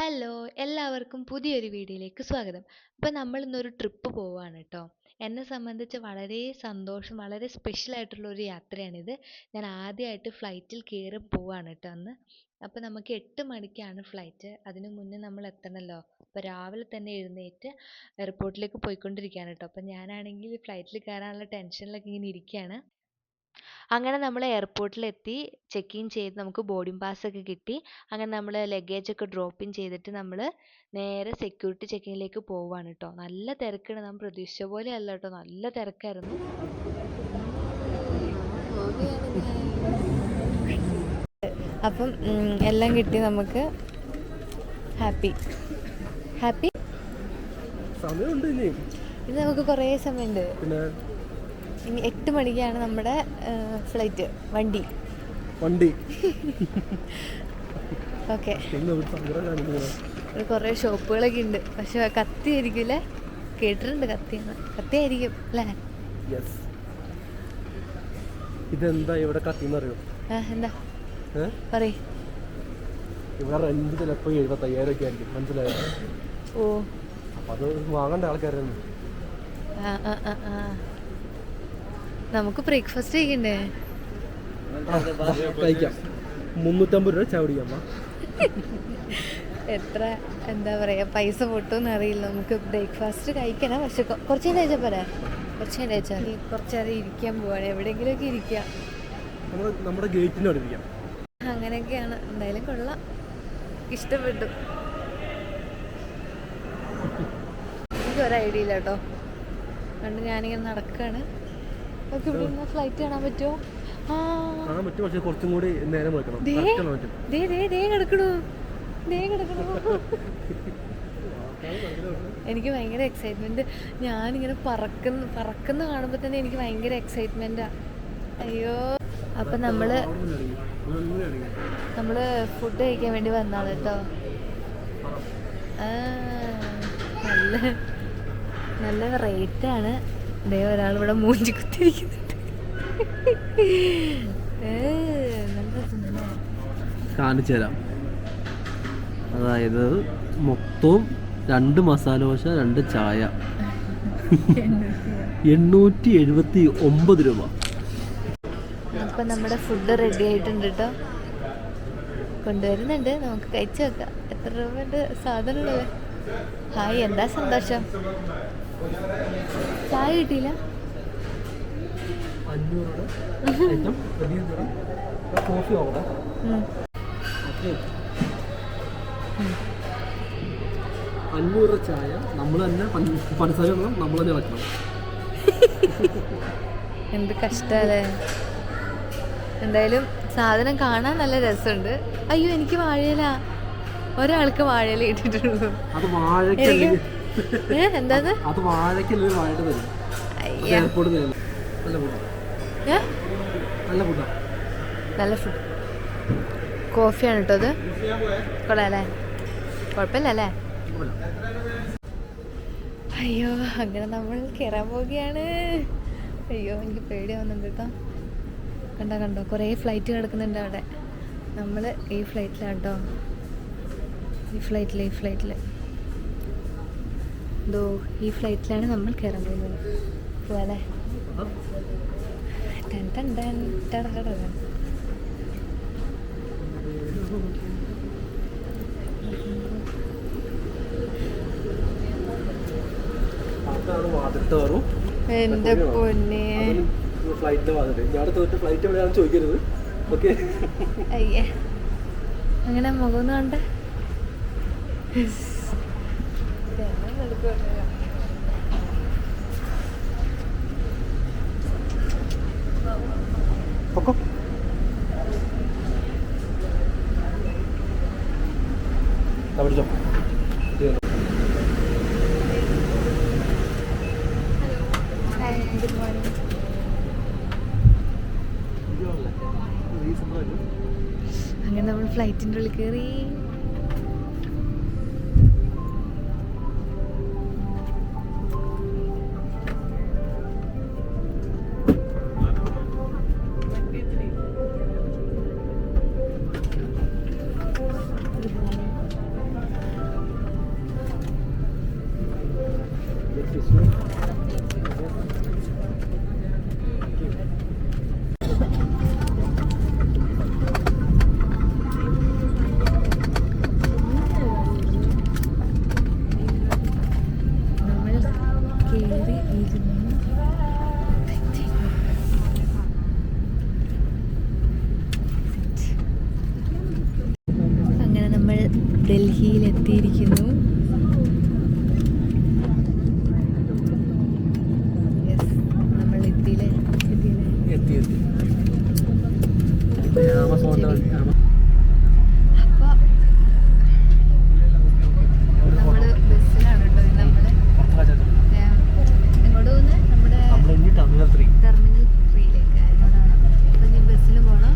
Hello എല്ലാവർക്കും പുതിയൊരു വീഡിയോയിലേക്ക് സ്വാഗതം. അപ്പോൾ നമ്മൾ ഇന്നൊരു ട്രിപ്പ് പോവാണ് കേട്ടോ എന്നെ സംബന്ധിച്ച് വളരെ സന്തോഷം വളരെ സ്പെഷ്യൽ ആയിട്ടുള്ള ഒരു യാത്രയാണിത്. ഞാൻ ആദ്യമായിട്ട് ഫ്ലൈറ്റിൽ കയറി പോവാണ് കേട്ടോ അന്ന്. അപ്പോൾ നമുക്ക് എട്ട് മണിക്കാണ് ഫ്ലൈറ്റ് അതിന് മുന്നേ നമ്മൾ എത്തണമല്ലോ അപ്പോൾ രാവിലെ തന്നെ എഴുന്നേറ്റ് എയർപോർട്ടിലേക്ക് പോയിക്കൊണ്ടിരിക്കുകയാണ് കേട്ടോ അപ്പോൾ ഞാനാണെങ്കിൽ ഫ്ലൈറ്റിൽ കയറാനുള്ള ടെൻഷനിലൊക്കെ ഇങ്ങനെ ഇരിക്കുകയാണ് അങ്ങനെ നമ്മൾ എയർപോർട്ടിലെത്തി ചെക്ക് ഇൻ ചെയ്ത് നമുക്ക് ബോർഡിംഗ് പാസ് ഒക്കെ കിട്ടി. അങ്ങനെ നമ്മൾ ലഗേജ് ഒക്കെ ഡ്രോപ്പ് ഇൻ ചെയ്തിട്ട് നമ്മൾ നേരെ സെക്യൂരിറ്റി ചെക്കിങ്ങിലേക്ക് പോവാണ് കേട്ടോ നല്ല തിരക്കാണ്. നമ്മൾ പ്രതീക്ഷിച്ച പോലെ അല്ല കേട്ടോ നല്ല തിരക്കായിരുന്നു. അപ്പം എല്ലാം കിട്ടി നമുക്ക്. ഹാപ്പി. ഹാപ്പി? സമയമുണ്ട് ഇനി. ഇത് നമുക്ക് കുറേ സമയമുണ്ട്. പിന്നെ? ഇനി എട്ട് മണിക്കാണ് നമ്മുടെ ഫ്ലൈറ്റ് വണ്ടി. വണ്ടി. ഓക്കെ. കുറേ ഷോപ്പുകളൊക്കെ ഉണ്ട്. പക്ഷെ കത്തി ആയിരിക്കില്ലേ കേട്ടിട്ടുണ്ട് കത്തിയാണ് കത്തി ആയിരിക്കും അല്ലേ ഇതെന്താ ഇവിടെ കത്തിന്ന് അറിയോ? ആ, എന്താ? പറയ്. ഇവിടെ റെന്റ് ചിലപ്പോൾ എഴുപത്തയ്യായിരം ഒക്കെ ആയിരിക്കും. മനസ്സിലായോ? ഓ. അപ്പം അത് വാങ്ങേണ്ട ആൾക്കാരായിരുന്നു ആ ആ ആ. നമുക്ക് ബ്രേക്ക്ഫാസ്റ്റ് കഴിക്കണ്ടേ? കഴിക്കാം. മുന്നൂറ്റമ്പത് രൂപ ചാവടിക്കാം. എത്ര എന്താ പറയാ പൈസ പൊട്ടുമെന്ന് അറിയില്ല നമുക്ക് ബ്രേക്ക്ഫാസ്റ്റ് കഴിക്കണം. പക്ഷെ കുറച്ച് കഴിച്ചാൽ പോരാ? കുറച്ച് കഴിച്ചാൽ കുറച്ച് നേരം ഇരിക്കാൻ പോവാണ്. എവിടെയെങ്കിലുമൊക്കെ ഇരിക്കാം. നമ്മുടെ ഇരിക്കാം. അങ്ങനെയൊക്കെയാണ്. എന്തായാലും കൊള്ളാം. ഇഷ്ടപ്പെട്ടു. എനിക്ക് ഒരു ഐഡിയ ഇല്ല കേട്ടോ. അതുകൊണ്ട് ഞാനിങ്ങനെ നടക്കുകയാണ് നമുക്ക് ഇവിടെ നിന്ന് ഫ്ലൈറ്റ് കാണാൻ പറ്റുമോ? കാണാൻ പറ്റും പക്ഷേ കുറച്ചും കൂടി നേരം വെക്കണം. ദേ. ദേ ദേ ദേ കിടക്കണു. ദേ കിടക്കണു. എനിക്ക് ഭയങ്കര എക്സൈറ്റ്മെന്റ് ഞാനിങ്ങനെ പറക്കുന്ന പറക്കുന്ന കാണുമ്പോൾ തന്നെ എനിക്ക് ഭയങ്കര എക്സൈറ്റ്മെന്റാ അയ്യോ. അപ്പൊ നമ്മൾ നമ്മൾ ഫുഡ് കഴിക്കാൻ വേണ്ടി വന്നാണ് കേട്ടോ നല്ല നല്ല റേറ്റാണ് ദേ ഒരാൾ ഇവിടെ മൂഞ്ചി കുത്തിരിക്കുന്നുണ്ട്? കാണിച്ചു തരാം. അതായത് മൊത്തവും രണ്ട് മസാല ദോശ രണ്ട് ചായ. എണ്ണൂറ്റി എഴുപത്തി ഒമ്പത് രൂപ. അപ്പം നമ്മുടെ ഫുഡ് റെഡി ആയിട്ടുണ്ട് കേട്ടോ കൊണ്ടുവരുന്നുണ്ട്. നമുക്ക് കഴിച്ചു വെക്കാം എത്ര രൂപയുടെ സാധനമുള്ളത്? ഹായ് എന്താ സന്തോഷം? ചായ കിട്ടിയില്ല. കോഫി. അഞ്ഞൂറ് ചായ നമ്മൾ തന്നെ പഞ്ച- പഞ്ചസാര നമ്മൾ തന്നെ വെക്കണം എന്ത് കഷ്ടല്ലേ. എന്തായാലും സാധനം കാണാൻ നല്ല രസമുണ്ട്. അയ്യോ എനിക്ക് വാഴയില. ഒരാൾക്ക് വാഴയില ഇട്ടിട്ടുള്ളൂ അത് ഏ എന്താത് അത് വാഴയ്ക്കല്ലേ തരും നല്ല ഫുഡാ നല്ല ഫുഡാ നല്ല ഫുഡ് കോഫിയാണ് കേട്ടോ അത്. കൊള്ളാല്ലേ? കുഴപ്പമില്ല അല്ലേ അയ്യോ അങ്ങനെ നമ്മൾ കയറാൻ പോവുകയാണ്. അയ്യോ എനിക്ക് പേടിയാവുന്നുണ്ട് കേട്ടോ. കണ്ടോ കണ്ടോ കുറേ ഫ്ലൈറ്റ് കിടക്കുന്നുണ്ട് അവിടെ. നമ്മൾ ഈ ഫ്ലൈറ്റിലാണ് കേട്ടോ. ഈ ഫ്ലൈറ്റിൽ ഈ ഫ്ലൈറ്റിൽ എന്തോ ഈ ഫ്ലൈറ്റിലാണ് നമ്മൾ കയറാൻ പോകുന്നത് കയറും എന്റെ പൊന്നെ? ഫ്ലൈറ്റ് എവിടെയാണെന്ന് ചോദിക്കരുത്. ഓക്കെ അയ്യേ. അങ്ങനെ മുഖം കണ്ട. പൊക്കോ. പിടിച്ചോ. അങ്ങനെ നമ്മൾ ഫ്ലൈറ്റിന്റെ ഉള്ളിൽ കയറി എത്തിയിരിക്കുന്നു യെസ് നമ്മൾ എത്തിയില്ലേ എത്തിയില്ലേ എത്തി എത്തി ഇപ്പൊ ആമസോണിന്റെ വഴി ആമ- അപ്പോൾ നമ്മൾ ബസ്സിലാണ് കേട്ടോ ഇത് നമ്മുടെ എങ്ങോട്ട് പോകുന്നത് നമ്മുടെ നമ്മൾ ഇനി ടെർമിനൽ ത്രീ ടെർമിനൽ ത്രീയിലേക്ക് എങ്ങോട്ടാണ് അപ്പോൾ ഇനി ബസ്സിൽ പോകണം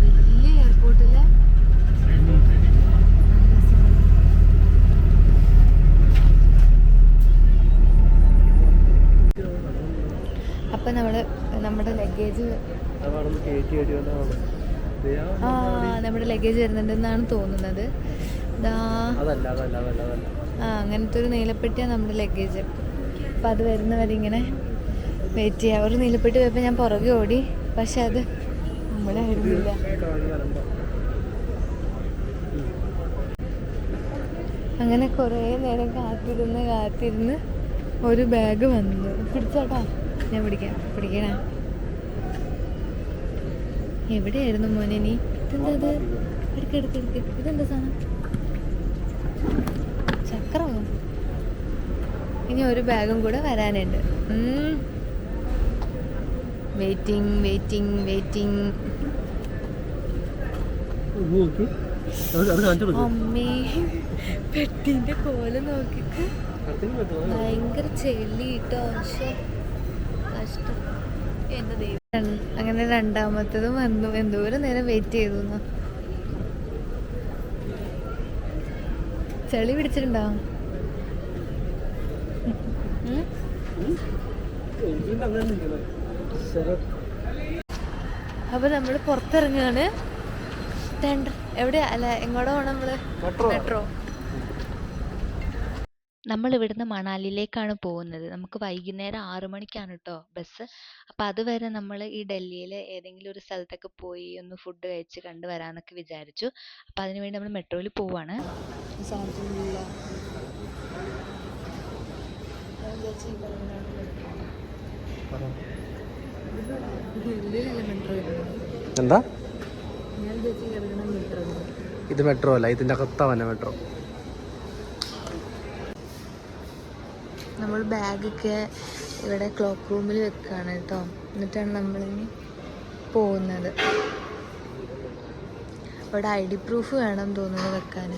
വലിയ എയർപോർട്ടിലെ അപ്പം നമ്മൾ നമ്മുടെ ലഗേജ് അതാണ് കയറ്റി കയറ്റി വന്നതാണ് ആ നമ്മുടെ ലഗേജ് വരുന്നുണ്ടെന്നാണ് തോന്നുന്നത്. ആ അങ്ങനത്തെ ഒരു നീലപ്പെട്ടിയാണ് നമ്മുടെ ലഗേജ് അപ്പം അത് വരുന്നവരെ ഇങ്ങനെ വെയിറ്റ് ചെയ്യാം. ഒരു നീലപ്പെട്ടി പോയപ്പോൾ ഞാൻ പുറകെ ഓടി. പക്ഷെ അത് നമ്മുടെ ആയിരുന്നില്ല അങ്ങനെ കുറേ നേരം കാത്തിരുന്ന് കാത്തിരുന്ന് ഒരു ബാഗ് വന്നു. പിടിച്ചോട്ടാ? ഞാൻ പിടിക്കാം. പിടിക്കണേ? എവിടെയായിരുന്നു മോനെ നീ? ഇതെന്താ ഇത്? എടുക്ക എടുക്ക ഇതെന്താ സാധനം? ചക്രമോ? ഇനി ഒരു ബാഗും കൂടെ വരാനുണ്ട്. വെയിറ്റിംഗ് വെയിറ്റിംഗ് വെയിറ്റിംഗ് അമ്മേ പെട്ടിന്റെ കോല നോക്കിട്ട് ഭയങ്കര ചെളി കേട്ടോ കഷ്ടം. എന്താ അങ്ങനെ രണ്ടാമത്തതും വന്നു. എന്തോരം നേരം വെയിറ്റ് ചെയ്തു ചെളി പിടിച്ചിട്ടുണ്ടോ? അപ്പൊ നമ്മൾ പുറത്തിറങ്ങാണ്. എവിടെയാ? അല്ല എങ്ങോട്ടാ പോണം നമ്മൾ? മെട്രോ. നമ്മൾ ഇവിടുന്ന് മണാലിയിലേക്കാണ് പോകുന്നത്. നമുക്ക് വൈകുന്നേരം ആറ് മണിക്കാണ് കേട്ടോ ബസ് അപ്പം അതുവരെ നമ്മൾ ഈ ഡൽഹിയിൽ ഏതെങ്കിലും ഒരു സ്ഥലത്തൊക്കെ പോയി ഒന്ന് ഫുഡ് കഴിച്ച് കണ്ടു വരാമെന്നൊക്കെ വിചാരിച്ചു. അപ്പം അതിനുവേണ്ടി നമ്മൾ മെട്രോയിൽ പോവാണ്. എന്താ? ഇത് മെട്രോ അല്ല ഇതിന്റെ അകത്താവന്നെ മെട്രോ. നമ്മൾ ബാഗൊക്കെ ഇവിടെ ക്ലോക്ക് റൂമിൽ വെക്കുകയാണ് കേട്ടോ. എന്നിട്ടാണ് നമ്മളിനി പോകുന്നത്. ഇവിടെ ഐ ഡി പ്രൂഫ് വേണം തോന്നുന്നു വെക്കാൻ.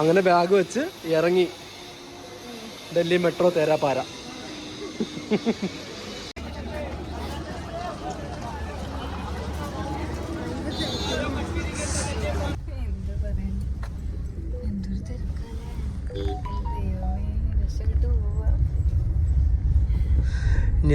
അങ്ങനെ ബാഗ് വെച്ച് ഇറങ്ങി. ഡൽഹി മെട്രോ തേരാപ്പാര.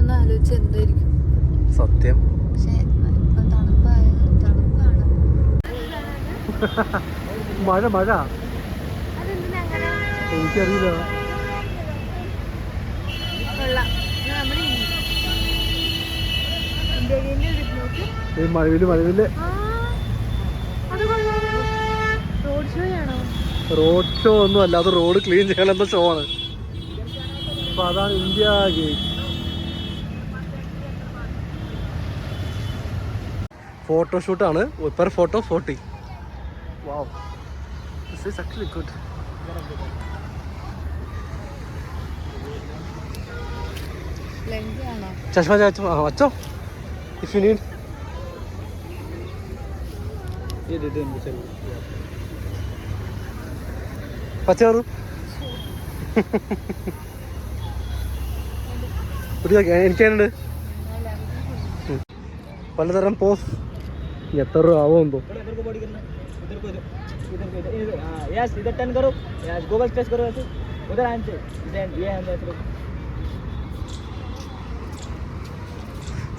ഒന്ന് ആലോചിച്ച് എന്തായിരിക്കും? സത്യം. പക്ഷെ ഇപ്പൊ തണുപ്പായ തണുപ്പാണ്. മഴ മഴ. എനിക്കറിയില്ല. കൊള്ളാം. നമ്മുടെ ഒരു ഈ മഴവിൽ മഴവിൽ. റോഡ് ഷോ ആണോ? റോഡ് ഷോ ഒന്നും അല്ല അത് റോഡ് ക്ലീൻ ചെയ്യണമെന്ന ഷോ ആണ്. അപ്പൊ അതാണ് India gate ഫോട്ടോഷൂട്ടാണ് per photo forty wow this is actually good length ആണോ ചഷ്മ ചാച്ചോ ആ അച്ചോ ഇഫ് യു നീഡ് പച്ചക്കറു എനിക്കുണ്ട് പലതരം പോസ് ഇനി എത്ര രൂപ ആവോ എന്തോ थोड़ा इधर को बॉडी करना इधर को इधर इधर को इधर इधर हाँ यस इधर टर्न करो यस गूगल स्ट्रेस करो ऐसे उधर हैंड से देन ये हैंड ऐसे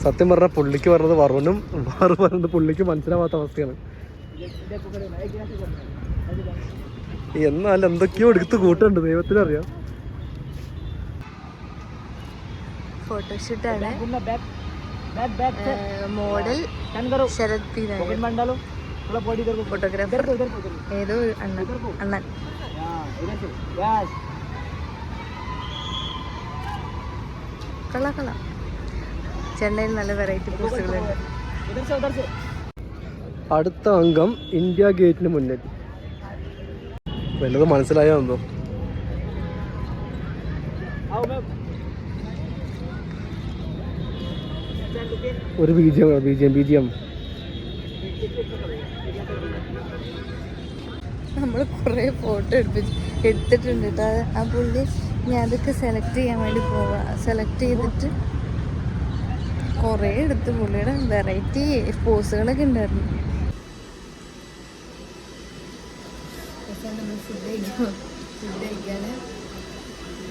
സത്യം പറഞ്ഞാൽ പുള്ളിക്ക് പറഞ്ഞത് വറുനും വറു പറഞ്ഞത് പുള്ളിക്ക് മനസ്സിലാവാത്ത അവസ്ഥയാണ്. എന്നാൽ എന്തൊക്കെയോ എടുത്ത് കൂട്ടുണ്ട് ദൈവത്തിനറിയാം. ഫോട്ടോഷൂട്ടാണ് മോഡൽ ശരത് ഏതോ അണ്ണൻ. കള കള. ചെന്നൈയിൽ നല്ല വെറൈറ്റി പൂസുകളുണ്ട് അടുത്ത അംഗം ഇന്ത്യ ഗേറ്റിന് മുന്നിൽ. വല്ലത് മനസ്സിലായ എന്തോ? ഒരു B G M B G M B G M. നമ്മൾ കുറേ ഫോട്ടോ എടുപ്പിച്ച് എടുത്തിട്ടുണ്ട് കേട്ടോ ആ പുള്ളി ഞാൻ അതൊക്കെ സെലക്ട് ചെയ്യാൻ വേണ്ടി പോവാ. സെലക്ട് ചെയ്തിട്ട് കുറേ എടുത്ത് പുള്ളിയുടെ വെറൈറ്റി പോസുകളൊക്കെ ഉണ്ടായിരുന്നു. നമ്മൾ ഫുഡ് കഴിക്കാൻ ഫുഡ് കഴിക്കാൻ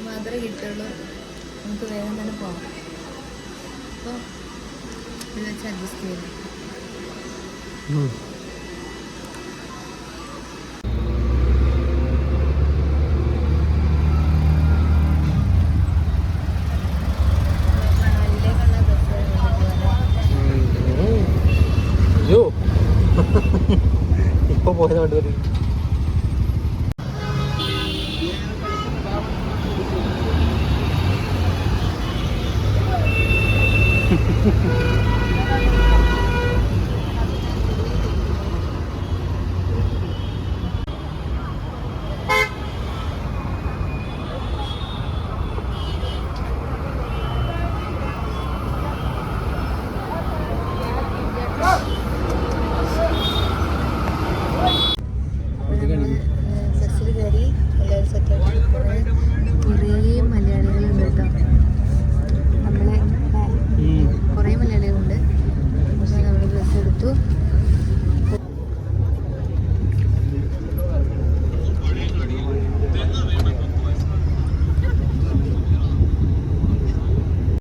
മാത്രമേ കിട്ടുള്ളൂ. നമുക്ക് വേഗം തന്നെ പോകാം. അപ്പോൾ വെച്ച് അഡ്ജസ്റ്റ് ചെയ്യണം.